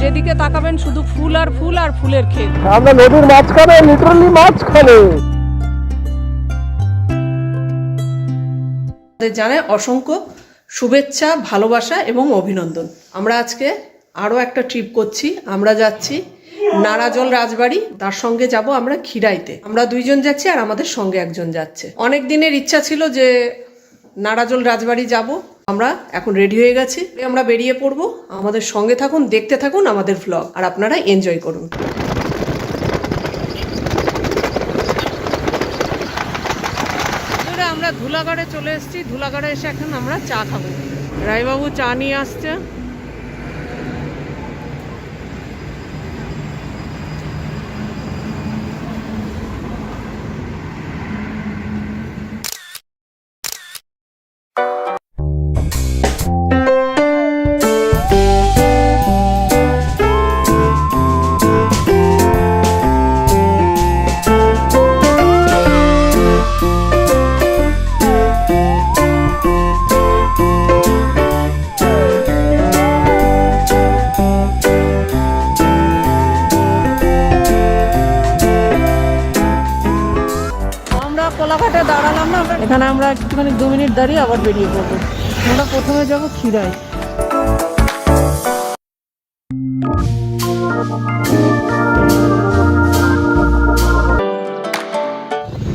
যেদিকে তাকাবেন শুধু ফুল আর ফুল আর ফুলের ক্ষেত আমরা নদীর মাঝখানে লিটারালি মাঝখানে। আপনাদের জানাই অসংখ্য শুভেচ্ছা ভালোবাসা এবং অভিনন্দন। আমরা আজকে আরও একটা ট্রিপ করছি। আমরা যাচ্ছি নারাজল রাজবাড়ি। তার সঙ্গে যাব আমরা খিরাইতে। আমরা দুইজন যাচ্ছি আর আমাদের সঙ্গে একজন যাচ্ছে। অনেক দিনের ইচ্ছা ছিল যে নারাজল রাজবাড়ি যাব। আমরা এখন রেডি হয়ে গেছি। আমরা বেরিয়ে পড়ব। আমাদের সঙ্গে থাকুন, দেখতে থাকুন আমাদের ভ্লগ আর আপনারা এনজয় করুন। আমরা ধুলাগড়ে চলে এসেছি। ধুলাগড়ে এসে এখন আমরা চা খাব। রায়বাবু চা নিয়ে আসছে। একটুখানি দু মিনিট দাঁড়িয়ে আবার বেরিয়ে পড়ব। আমরা প্রথমে যাব খিরাই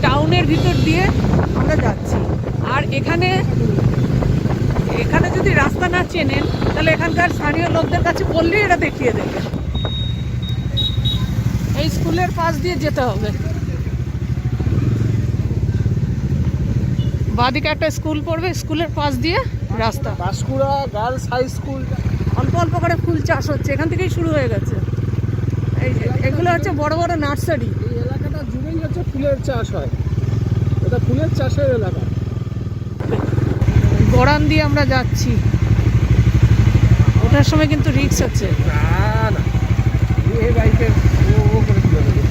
টাউনের ভিতর দিয়ে আমরা যাচ্ছি। আর এখানে এখানে যদি রাস্তা না চেনেন, তাহলে এখানকার স্থানীয় লোকদের কাছে বললেই এটা দেখিয়ে দেবে। এই স্কুলের পাশ দিয়ে যেতে হবে। বাদিকে একটা স্কুল পড়বে স্কুলের পাশ দিয়ে রাস্তা। Banshkura girls high school. অল্প অল্প করে ফুল চাষ হচ্ছে এখান থেকেই শুরু হয়ে গেছে। এই যে এগুলো হচ্ছে বড় বড় নার্সারি। এই এলাকাটা জুড়েই হচ্ছে ফুলের চাষ হয়। এটা ফুলের চাষের এলাকা। গড়ান দিয়ে আমরা যাচ্ছি। ওঠার সময় কিন্তু রিক্স আছে। না না। এই বাইকের ও ও করে তুলে দেবে।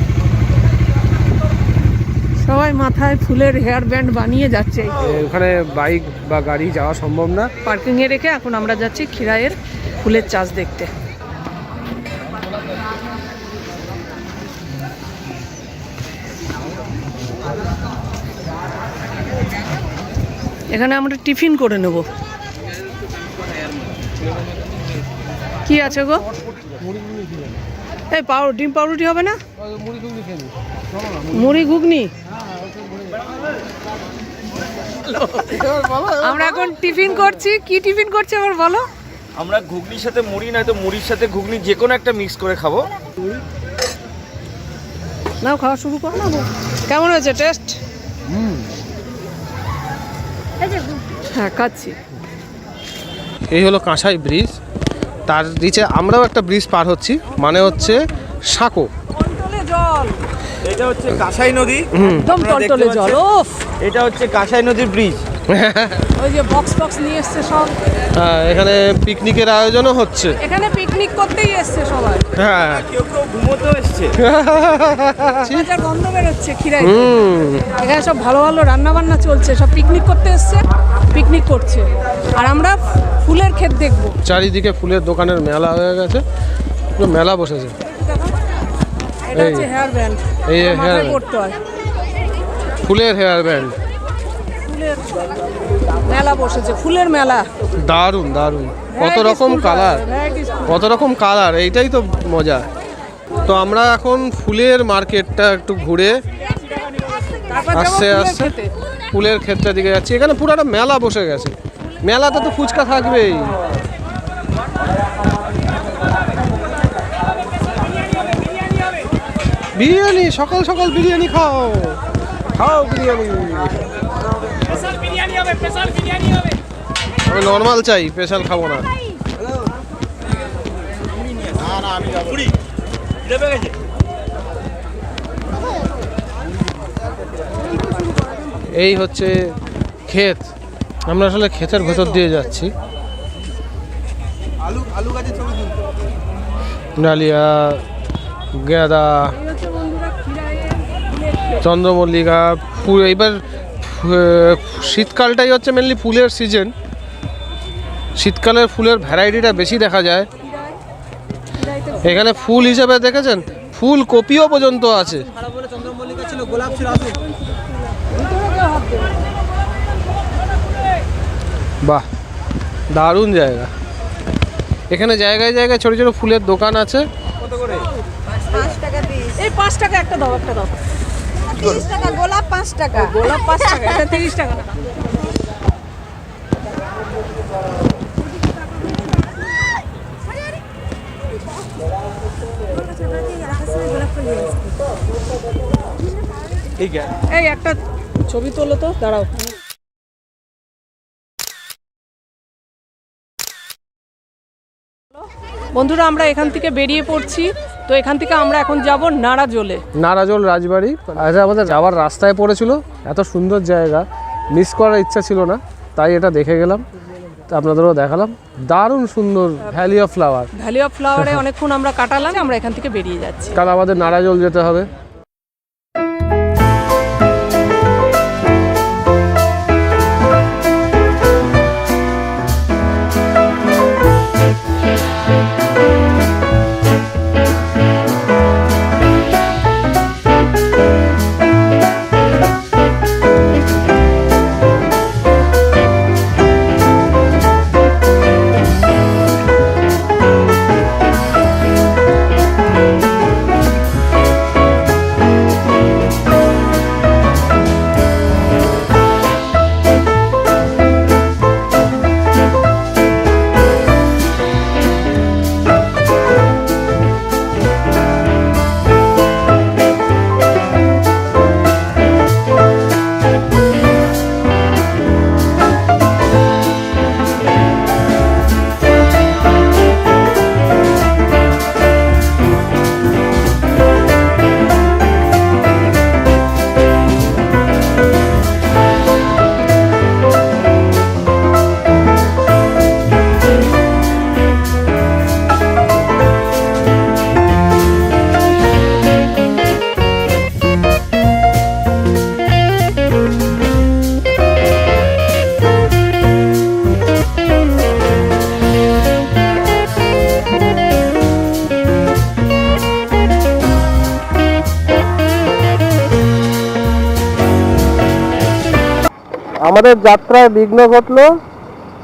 সবাই মাথায় ফুলের হেয়ার ব্যান্ড বানিয়ে যাচ্ছে। ওখানে বাইক বা গাড়ি যাওয়া সম্ভব না। পার্কিং এ রেখে এখন আমরা যাচ্ছি খিরাইয়ের ফুলের চাষ দেখতে। এখানে আমরা টিফিন করে নেব। কি আছে গো? এই পাউ ডিম পাউরুটি হবে না? মুড়ি ঘুগনি আমরা এখন টিফিন করছি। কি টিফিন করছি আবার বলো? আমরা ঘুগনির সাথে মুড়ি নয়তো মুড়ির সাথে ঘুগনি যে কোনো একটা মিক্স করে খাব। নাও খাওয়া শুরু করো না কেমন হয়েছে টেস্ট? হ্যাঁ খাচ্ছি। এই হলো কাঁসাই ব্রিজ। তার নিচে আমরাও একটা ব্রিজ পার হচ্ছি মানে হচ্ছে সাঁকো। জল। এটা হচ্ছে কাঁসাই নদী। একদম টলটলে জল? এটা হচ্ছে কাঁসাই নদীর ব্রিজ ওই যে বক্স বক্স নিয়ে এসছে সব। হ্যাঁ, এখানে পিকনিকের আয়োজনও হচ্ছে। এখানে পিকনিক করতেই এসছে সবাই। হ্যাঁ। কেউ কেউ ঘুমোতেও এসছে বাজার গন্ধ বেরোচ্ছে খিরাই এখানে সব ভালো ভালো রান্না বান্না চলছে সব পিকনিক করতে এসছে পিকনিক করছে। আর আমরা ফুলের ক্ষেত দেখব। চারিদিকে ফুলের দোকানের মেলা হয়ে গেছে পুরো মেলা বসেছে। এটা হচ্ছে হেয়ার ব্যান্ড এই hair করতে হয়। ফুলের হেয়ার ব্যান্ড ফুলের মেলা বসেছে ফুলের মেলা। দারুণ দারুণ। কত রকম কালার। কত রকম কালার এইটাই তো মজা। তো আমরা এখন ফুলের মার্কেটটা একটু ঘুরে আস্তে ফুলের আস্তে ফুলের ক্ষেত্রের দিকে যাচ্ছি। এখানে পুরো একটা মেলা বসে গেছে। মেলাতে তো ফুচকা থাকবেই। বিরিয়ানি সকাল সকাল বিরিয়ানি খাও। খাও বিরিয়ানি। আমি নর্মাল চাই স্পেশাল খাব না। এই হচ্ছে ক্ষেত। আমরা আসলে ক্ষেতের ভেতর দিয়ে যাচ্ছি। ডালিয়া গাঁদা। চন্দ্রমল্লিকা এবার ফু- শীতকালটাই হচ্ছে মেনলি ফুলের সিজন শীতকালের ফুলের ভ্যারাইটিটা বেশি দেখা যায়। এখানে ফুল হিসেবে দেখেছেন? ফুল কপিও পর্যন্ত আছে। বাহ, দারুণ জায়গা। এখানে জায়গায় জায়গায় ছোট ছোট ফুলের দোকান আছে। এই টাকা একটা দাও একটা দাও। তিরিশ টাকা গোলাপ পাঁচ টাকা। গোলাপ পাঁচ টাকা এটা টাকা ঠিক আছে এই একটা ছবি তোলো তো দাঁড়াও। বন্ধুরা আমরা এখান থেকে বেরিয়ে পড়ছি। তো এখান থেকে আমরা এখন যাব নারাজলে। নারাজল রাজবাড়ি। আচ্ছা আমাদের যাওয়ার রাস্তায় পড়েছিল। এত সুন্দর জায়গা। মিস করার ইচ্ছা ছিল না তাই এটা দেখে গেলাম। তা আপনাদেরও দেখালাম। দারুণ সুন্দর Valley of Flower. Valley of ফ্লাওয়ারে অনেকক্ষণ আমরা কাটালাম আমরা এখান থেকে বেরিয়ে যাচ্ছি। কাল আমাদের নারাজল যেতে হবে। আমাদের যাত্রায় বিঘ্ন ঘটলো,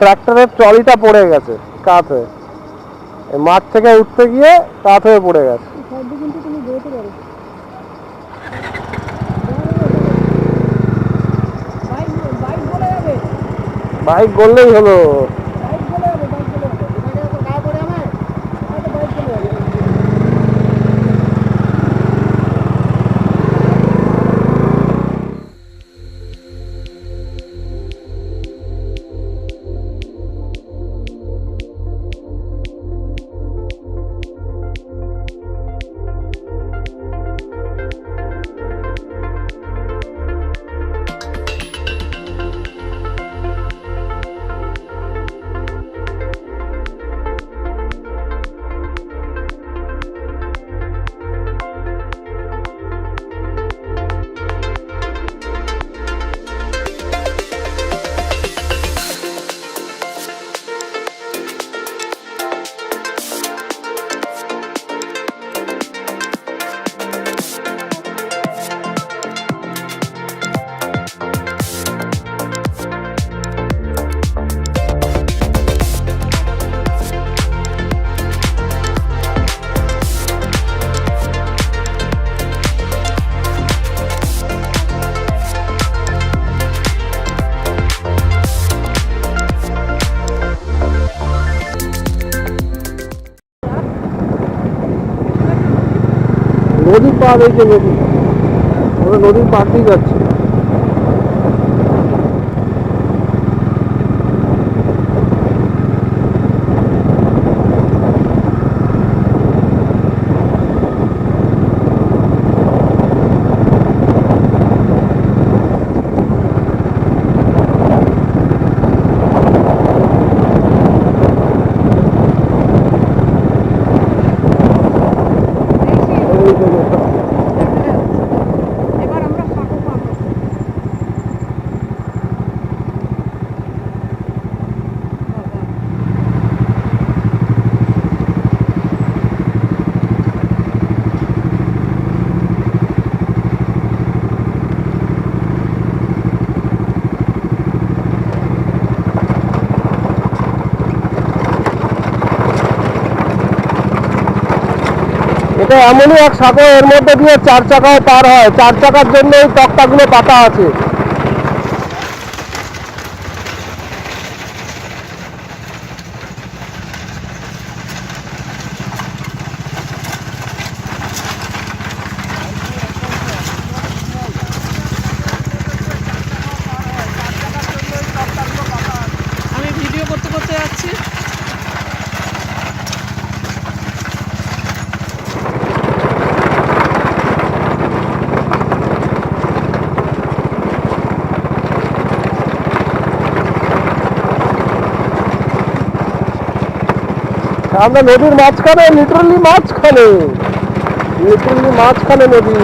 ট্রাক্টরের ট্রলিটা পড়ে গেছে কাত হয়ে মাঠ থেকে উঠতে গিয়ে কাত হয়ে পড়ে গেছে। বাইক গড়লেই হলো। পার এই যে নদী। ওরা নদীর দিয়ে যাচ্ছি এই যে এবার আমরা ফাঁকো পাবো এটা এমনই এক সাঁকো এর মধ্যে দিয়ে চার চাকায় পার হয়। চার চাকার জন্য এই তক্তাগুলো পাতা আছে। আমরা নদীর মাঝখানে লিটারালি মাঝখানে। লিটারালি মাঝখানে নদী।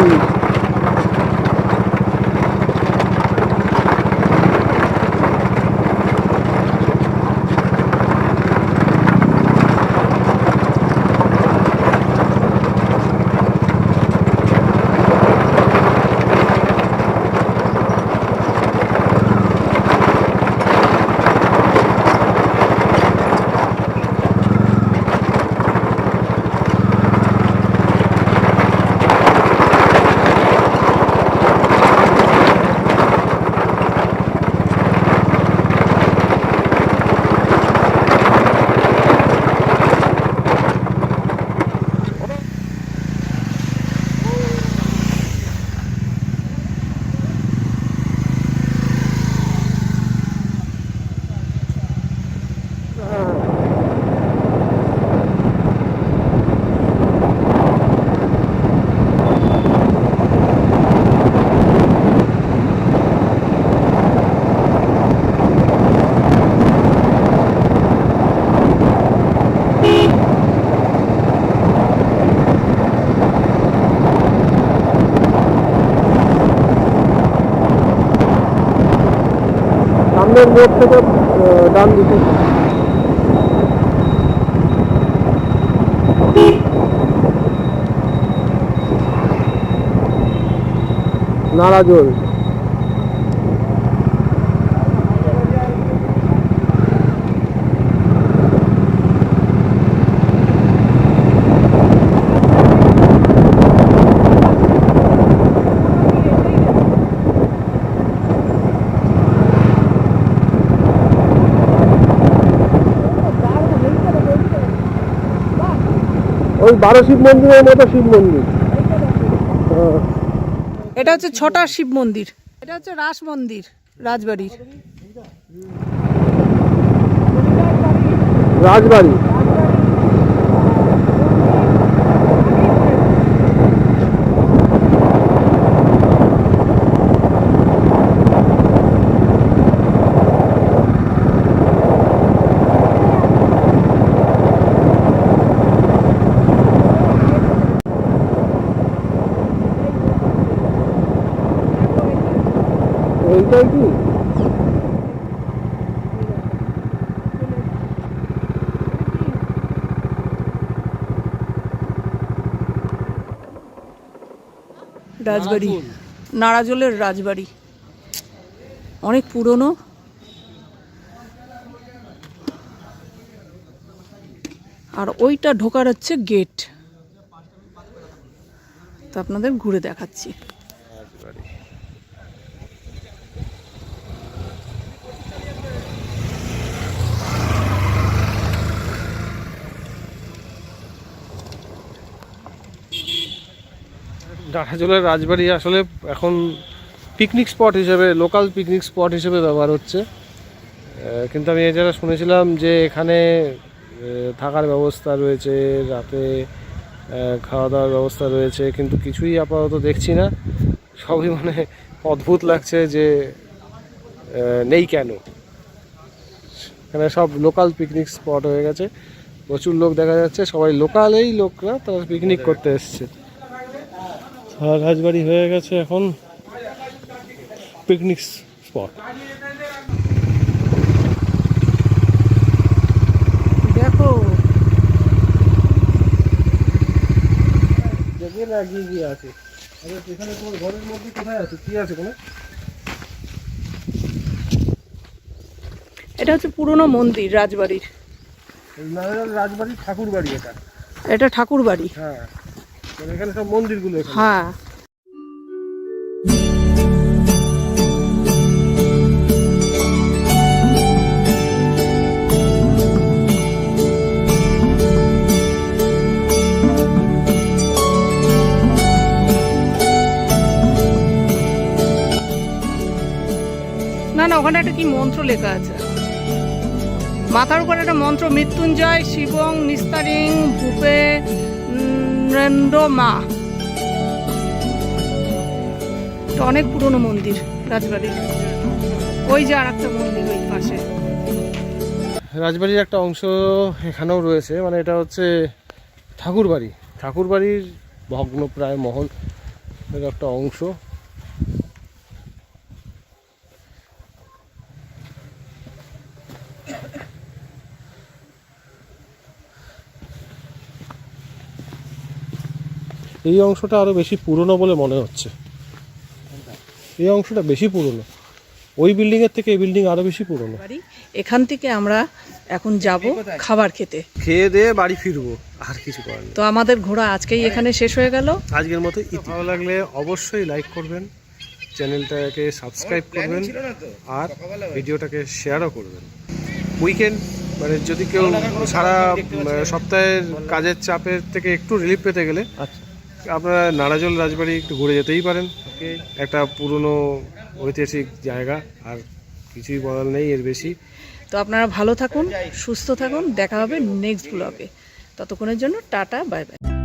সামনের মোড় থেকে ডান দিকে। নারাজল বারো শিব মন্দিরের মতো শিব মন্দির। এটা হচ্ছে ছটা শিব মন্দির। এটা হচ্ছে রাস মন্দির রাজবাড়ির। রাজবাড়ি এইটাই কি রাজবাড়ি। নারাজলের রাজবাড়ি। অনেক পুরনো। আর ওইটা ঢোকার হচ্ছে গেট। তো আপনাদের ঘুরে দেখাচ্ছি। ডাঁটাজলের রাজবাড়ি আসলে এখন পিকনিক স্পট হিসেবে লোকাল পিকনিক স্পট হিসেবে ব্যবহার হচ্ছে। কিন্তু আমি এছাড়া শুনেছিলাম যে এখানে থাকার ব্যবস্থা রয়েছে, রাতে খাওয়া দাওয়ার ব্যবস্থা রয়েছে, কিন্তু কিছুই আপাতত দেখছি না। সবই মানে অদ্ভুত লাগছে যে নেই কেন? এখানে সব লোকাল পিকনিক স্পট হয়ে গেছে। প্রচুর লোক দেখা যাচ্ছে, সবাই লোকালেই লোকরা, তারা পিকনিক করতে এসছে। আর রাজবাড়ি হয়ে গেছে এখন পিকনিক স্পট দেখো। দেখে না গিয়ে আছে। আরে এখানে তোমার ঘরের মধ্যে কোথায় আছে? কি আছে কোনো এটা হচ্ছে পুরনো মন্দির রাজবাড়ির। নারায়ণ রাজবাড়ি ঠাকুর বাড়ি এটা। এটা ঠাকুর বাড়ি হ্যাঁ। এখানে সব মন্দিরগুলো এখানে। হ্যাঁ। না, ওখানে একটা কি মন্ত্র লেখা আছে। মাথার উপর একটা মন্ত্র, মৃত্যুঞ্জয়, শিবং, নিস্তারিং, ভূপে নরেন্দ্র মা অনেক পুরনো মন্দির, রাজবাড়ির। ওই যে আর একটা মন্দির ওই পাশে। রাজবাড়ির একটা অংশ এখানেও রয়েছে মানে এটা হচ্ছে ঠাকুরবাড়ি। ঠাকুরবাড়ির ভগ্ন প্রায় মহল এর একটা অংশ। এই অংশটা আরও বেশি পুরনো বলে মনে হচ্ছে। এই অংশটা বেশি পুরনো। ওই বিল্ডিং এর থেকে এই বিল্ডিং আরও বেশি পুরনো। এখান থেকে আমরা এখন যাব খাবার খেতে। খেয়ে দিয়ে বাড়ি ফিরবো আর কিছু করার তো আমাদের ঘোরা আজকেই এখানে শেষ হয়ে গেল। আজকের মতো ইতি। ভালো লাগলে অবশ্যই লাইক করবেন চ্যানেলটাকে সাবস্ক্রাইব করবেন আর ভিডিওটাকে শেয়ারও করবেন। উইকেন্ড মানে যদি কেউ সারা সপ্তাহের কাজের চাপের থেকে একটু রিলিফ পেতে গেলে আপনারা নারাজল রাজবাড়ি একটু ঘুরে যেতেই পারেন। একটা পুরনো ঐতিহাসিক জায়গা আর কিছুই বলার নেই এর বেশি। তো আপনারা ভালো থাকুন সুস্থ থাকুন দেখা হবে নেক্সট ব্লগে ততক্ষণের জন্য টাটা বাই বাই